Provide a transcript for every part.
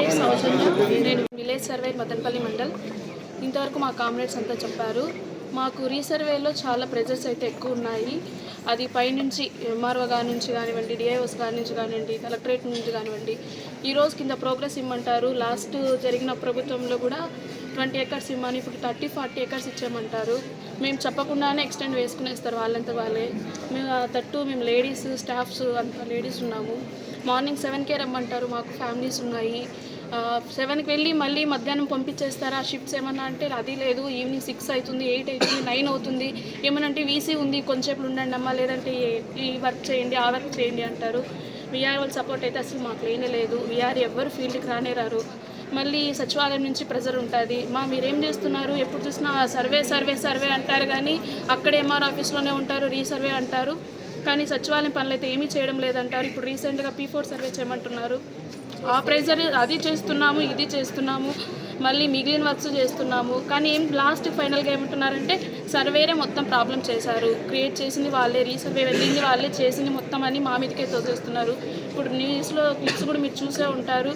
పేరు సౌజన్య నేను village survey Madanapalle mandal. ఇంతవరకు మా కామ్రేడ్స్ అంతా చెప్పారు. మాకు రీసర్వేలో చాలా ప్రెజర్స్ అయితే ఎక్కువ ఉన్నాయి. అది పైనుంచి ఎంఆర్ఓ గారి నుంచి కానివ్వండి డిఐఓస్ గారి నుంచి కానివ్వండి కలెక్టరేట్ నుంచి కానివ్వండి ఈరోజు కింద ప్రోగ్రెస్ ఇమ్మంటారు. లాస్ట్ జరిగిన ప్రభుత్వంలో కూడా ట్వంటీ ఎకర్స్ ఇమ్మని ఇప్పుడు థర్టీ ఫార్టీ ఎకర్స్ ఇచ్చామంటారు మేము చెప్పకుండానే ఎక్స్టెండ్ వేసుకునేస్తారు వాళ్ళంతా వాళ్ళే. మేము తట్టు మేము లేడీస్ స్టాఫ్స్ అంతా లేడీస్ ఉన్నాము. మార్నింగ్ సెవెన్కే రమ్మంటారు మాకు ఫ్యామిలీస్ ఉన్నాయి. సెవెన్కి వెళ్ళి మళ్ళీ మధ్యాహ్నం పంపించేస్తారా? షిఫ్ట్స్ ఏమన్నా అంటే అది లేదు ఈవినింగ్ సిక్స్ అవుతుంది ఎయిట్ అవుతుంది నైన్ అవుతుంది. ఏమన్నా అంటే వీసీ ఉంది కొంచెంసేపు ఉండండి అమ్మా లేదంటే ఈ వర్క్ చేయండి ఆ వర్క్ చేయండి అంటారు. విఆర్ వాళ్ళ సపోర్ట్ అయితే అసలు మాకు లేనే లేదు. విఆర్ ఎవ్వరు ఫీల్డ్కి రానే రారు. మళ్ళీ సచివాలయం నుంచి ప్రెజర్ ఉంటుంది. మా మీరేం చేస్తున్నారు? ఎప్పుడు చూసినా సర్వే సర్వే సర్వే అంటారు కానీ అక్కడ ఎంఆర్ ఆఫీస్లోనే ఉంటారు రీసర్వే అంటారు. కానీ సచివాలయం పనులు అయితే ఏమీ చేయడం లేదంటారు. ఇప్పుడు రీసెంట్గా పీ ఫోర్ సర్వే చేయమంటున్నారు. ఆ ప్రెజర్ అది చేస్తున్నాము ఇది చేస్తున్నాము. మళ్ళీ మిగిలిన వర్క్స్ చేస్తున్నాము. కానీ ఏం లాస్ట్ ఫైనల్గా ఏమంటున్నారంటే సర్వేరే మొత్తం ప్రాబ్లం చేశారు. క్రియేట్ చేసింది వాళ్ళే రీసర్వే వెళ్ళింది వాళ్ళే చేసింది మొత్తం అని మా మీదకే తోసేస్తున్నారు. ఇప్పుడు న్యూస్లో క్లిప్స్ కూడా మీరు చూసే ఉంటారు.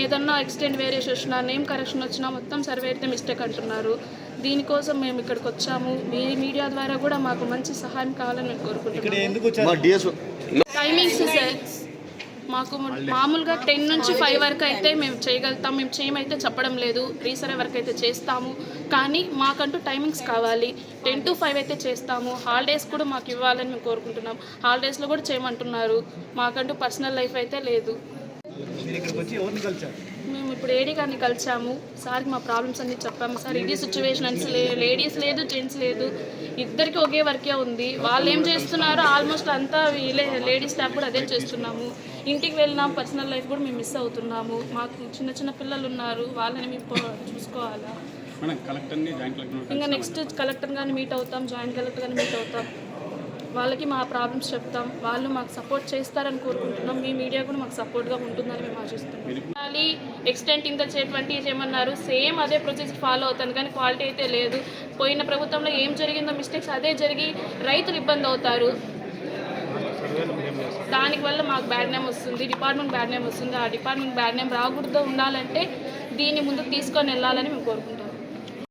ఏదన్నా ఎక్స్టెండ్ వేరియేషన్ వచ్చినా నేమ్ కరెక్షన్ వచ్చినా మొత్తం సర్వే అయితే మిస్టేక్ అంటున్నారు. దీనికోసం మేము ఇక్కడికి వచ్చాము. మీ మీడియా ద్వారా కూడా మాకు మంచి సహాయం కావాలని మేము కోరుకుంటున్నాము. మా డిఎస్ టైమింగ్స్ సార్ మాకు మామూలుగా టెన్ నుంచి ఫైవ్ వరకు అయితే మేము చేయగలుగుతాం. మేము చేయమైతే చెప్పడం లేదు. రీసర్వే వరకు అయితే చేస్తాము. కానీ మాకంటూ టైమింగ్స్ కావాలి. టెన్ టు ఫైవ్ అయితే చేస్తాము. హాలిడేస్ కూడా మాకు ఇవ్వాలని మేము కోరుకుంటున్నాం. హాలిడేస్లో కూడా చేయమంటున్నారు. మాకంటూ పర్సనల్ లైఫ్ అయితే లేదు. ఇప్పుడు ఏడీ గారిని కలిసాము సార్కి మా ప్రాబ్లమ్స్ అన్ని చెప్పాము. సార్ ఇది సిచ్యువేషన్ అని లేడీస్ లేదు జెంట్స్ లేదు. ఇద్దరికి ఒకే వర్కే ఉంది. వాళ్ళు ఏం చేస్తున్నారో ఆల్మోస్ట్ అంతా వీళ్ళే లేడీస్ స్టాఫ్ కూడా అదే చేస్తున్నాము. ఇంటికి వెళ్ళినాం పర్సనల్ లైఫ్ కూడా మేము మిస్ అవుతున్నాము. మాకు చిన్న చిన్న పిల్లలు ఉన్నారు. వాళ్ళని మేము చూసుకోవాలా? ఇంకా నెక్స్ట్ కలెక్టర్ గారిని మీట్ అవుతాం జాయింట్ కలెక్టర్ గారిని మీట్ అవుతాం. వాళ్ళకి మా ప్రాబ్లమ్స్ చెప్తాం. వాళ్ళు మాకు సపోర్ట్ చేస్తారని కోరుకుంటున్నాం. మీ మీడియా కూడా మాకు సపోర్ట్గా ఉంటుందని మేము ఆశిస్తున్నాం. మళ్ళీ ఎక్స్టెంట్ ఇంత ట్వంటీ చేయమన్నారు సేమ్ అదే ప్రొసెస్ ఫాలో అవుతాను కానీ క్వాలిటీ అయితే లేదు. పోయిన ప్రభుత్వంలో ఏం జరిగిందో మిస్టేక్స్ అదే జరిగి రైతులు ఇబ్బంది అవుతారు. దానికి వల్ల మాకు బ్యాడ్ నేమ్ వస్తుంది. డిపార్ట్మెంట్ బ్యాడ్ నేమ్ వస్తుంది. ఆ డిపార్ట్మెంట్ బ్యాడ్ నేమ్ రాకూడదు. ఉండాలంటే దీన్ని ముందుకు తీసుకొని వెళ్ళాలని మేము కోరుకుంటాం